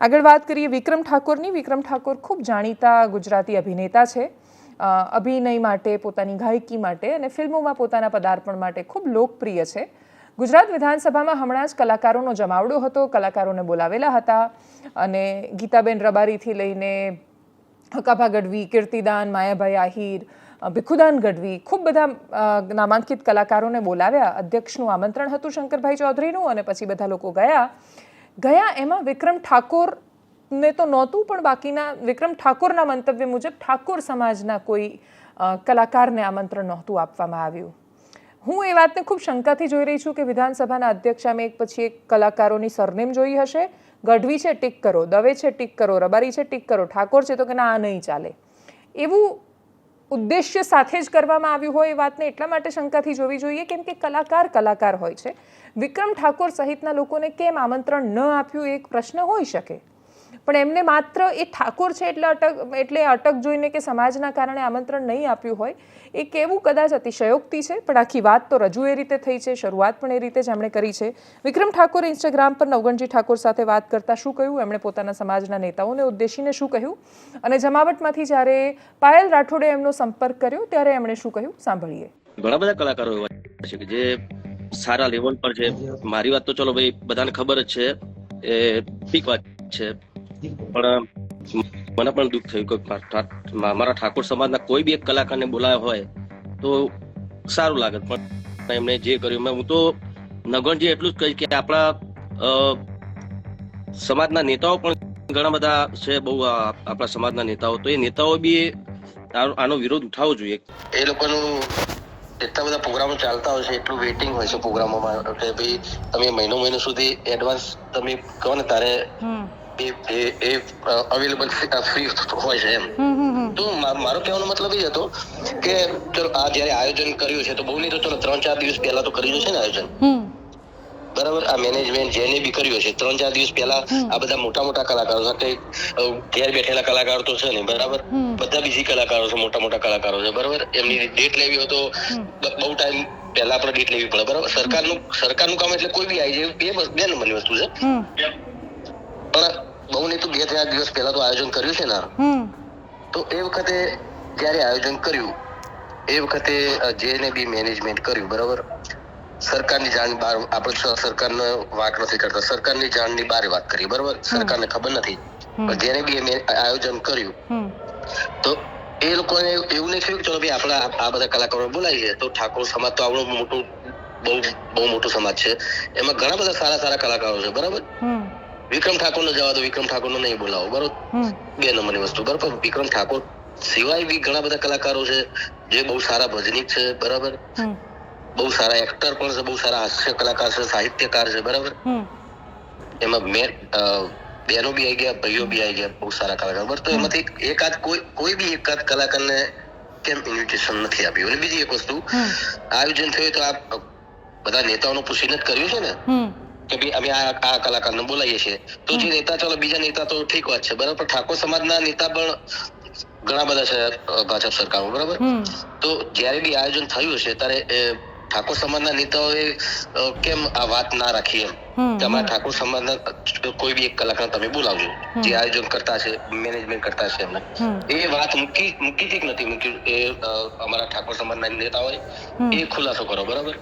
આગળ વાત કરીએ વિક્રમ ઠાકોરની. વિક્રમ ઠાકોર ખૂબ જાણીતા ગુજરાતી અભિનેતા છે. અભિનય માટે, પોતાની ગાયકી માટે અને ફિલ્મોમાં પોતાના પદાર્પણ માટે ખૂબ લોકપ્રિય છે. ગુજરાત વિધાનસભામાં હમણાં જ કલાકારોનો જમાવડો હતો. કલાકારોને બોલાવેલા હતા અને ગીતાબેન રબારીથી લઈને હકાભા ગઢવી, કીર્તિદાન, માયાભાઈ આહિર, ભીખુદાન ગઢવી ખૂબ બધા નામાંકિત કલાકારોને બોલાવ્યા. અધ્યક્ષનું આમંત્રણ હતું શંકરભાઈ ચૌધરીનું અને પછી બધા લોકો ગયા. ગયા એમાં વિક્રમ ઠાકોર ને તો નહોતું, પણ બાકીના વિક્રમ ઠાકોરના મંતવ્ય મુજબ ઠાકોર સમાજના કોઈ કલાકારને આમંત્રણ નહોતું આપવામાં આવ્યું. હું એ વાતને ખૂબ શંકાથી જોઈ રહી છું કે વિધાનસભાના અધ્યક્ષ સામે એક પછી એક કલાકારોની સરનેમ જોઈ હશે. ગઢવી છે, ટીક કરો. દવે છે, ટીક કરો. રબારી છે, ટીક કરો. ઠાકોર છે, તો કે ના, આ નહીં ચાલે. એવું ઉદ્દેશ્ય સાથે જ કરવામાં આવ્યું હોય એ વાતને એટલા માટે શંકાથી જોવી જોઈએ, કેમ કે કલાકાર કલાકાર હોય છે. વિક્રમ ઠાકોર સહિતના લોકોને કેમ આમંત્રણ ન આપ્યું એક પ્રશ્ન હોઈ શકે? પણ એમને માત્ર એ ઠાકોર છે એટલે અટક એટલે અટક જોઈને કે સમાજના કારણે આમંત્રણ નહીં આપ્યું હોય, એ કેવું કદાચ અતિશયોક્તિ છે? પણ આખી વાત તો રજૂ એ રીતે થઈ છે, શરૂઆત પણ એ રીતે જ એમણે કરી છે. વિક્રમ ઠાકોર ઇન્સ્ટાગ્રામ પર નવગણજી ઠાકોર સાથે વાત કરતા શું કહ્યું? એમણે પોતાના સમાજના નેતાઓને ઉદ્દેશીને શું કહ્યું? અને જમાવટમાંથી જ્યારે પાયલ રાઠોડે એમનો સંપર્ક કર્યો, ત્યારે એમણે શું કહ્યું? સાંભળીએ. ઘણા બધા કલાકારો એવા છે કે જે સારા લેવલ પર છે. મારી વાત તો ચલો ભાઈ બધાને ખબર જ છે. એ પીક વાત છે. પણ મને પણ દુઃખ થયું કે મારા ઠાકોર સમાજના કોઈ બી એક કલાકારને બોલાયો હોય તો સારું લાગત પણ એમણે જે કર્યું મેં હું તો નગણજી એટલું જ કહીશ કે આપણા સમાજના નેતાઓ પણ ઘણા બધા છે બહુ આપણા સમાજના નેતાઓ. તો એ નેતાઓ બી આનો આનો વિરોધ ઉઠાવવો જોઈએ. એ લોકોનું એટલા બધા પ્રોગ્રામો ચાલતા હોય છે એટલું વેઇટિંગ હોય છે પ્રોગ્રામોમાં કે ભાઈ તમે મહિનો મહિનો સુધી એડવાન્સ તમે કહો ને તારે એ એ અવેલેબલ ફ્રી હોય છે એમ. તો મારો કહેવાનો મતલબ એ હતો કે ચલો આ જ્યારે આયોજન કર્યું છે તો બહુ નહીં તો ચલો ત્રણ ચાર દિવસ પહેલા તો કર્યું છે ને આયોજન? બરાબર? આ મેનેજમેન્ટ જેને બી કર્યું છે ત્રણ ચાર દિવસ પહેલા આ બધા મોટા મોટા કલાકારો સાથે ઘેર બેઠેલા કલાકારો તો છે નહીં બરાબર? બધા બીજી કલાકારો છે મોટા મોટા કલાકારો છે બરાબર? એમની ડેટ લેવી હોય તો બહુ ટાઈમ પહેલા આપણે ડેટ લેવી પડે બરાબર? સરકારનું સરકારનું કામ એટલે કોઈ બી આવી જાય બે બે નંબરની વસ્તુ છે. પણ બહુ નહીં તો બે ત્રણ દિવસ પહેલા તો આયોજન કર્યું છે ને. તો એ વખતે જ્યારે આયોજન કર્યું એ વખતે જે જેને બી મેનેજમેન્ટ કર્યું બરાબર? સરકારની જાણ બહાર આપણે સરકારને વાંક નથી કરતા. સરકારની જાણની બહાર વાત કરી બરાબર? સરકારને ખબર નથી. પણ જેને બી એમે આયોજન કર્યું તો એ લોકોને એવું નહીં થયું કે ચલો ભાઈ આપણા આ- આ બધા કલાકારો બોલાવીએ. તો ઠાકોર સમાજ તો આપણો મોટું બહુ બહુ મોટો સમાજ છે. એમાં ઘણા બધા સારા સારા કલાકારો છે બરાબર? વિક્રમ ઠાકોર ને જવા દો વિક્રમ ઠાકોર નહીં બોલાવો બરોબર? બે નંબરની વસ્તુ બરોબર? વિક્રમ ઠાકોર સિવાય બી ઘણા બધા કલાકારો છે જે બહુ સારા ભજનીક છે બરાબર? બહુ સારા એક્ટર પણ છે બહુ સારા હાસ્ય કલાકાર છે સાહિત્યકાર છે બરાબર? એમાં મેં બહેનો બી આવી ગયા ભાઈઓ બી આવી ગયા બહુ સારા કલાકાર. બરાબર? તો એમાંથી એકાદ કોઈ કોઈ બી એકાદ કલાકારને કેમ ઇન્વિટેશન નથી આપ્યું અને બીજી એક વસ્તુ આયોજન થયું તો આ બધા નેતાઓનું પૂછીને જ કર્યું છે ને? કે ભાઈ અમે આ આ કલાકારને બોલાવીએ છીએ. તો જે નેતા ચાલો બીજા નેતા તો ઠીક વાત છે બરાબર? ઠાકોર સમાજના નેતા પણ ઘણા બધા છે ભાજપ સરકારમાં બરાબર? તો જ્યારે બી આયોજન થયું છે ત્યારે ઠાકોર સમાજના નેતાઓએ કેમ આ વાત ના રાખી એમ? તમારા ઠાકોર ઠાકોર સમાજના કોઈ બી એક કલાકાર તમે બોલાવજો. જે આયોજન કરતા છે મેનેજમેન્ટ કરતા છે એમને. એ વાત મૂકી મૂકી જ નથી મૂકી એ અમારા ઠાકોર સમાજના નેતાઓએ એ ખુલાસો કરો બરાબર?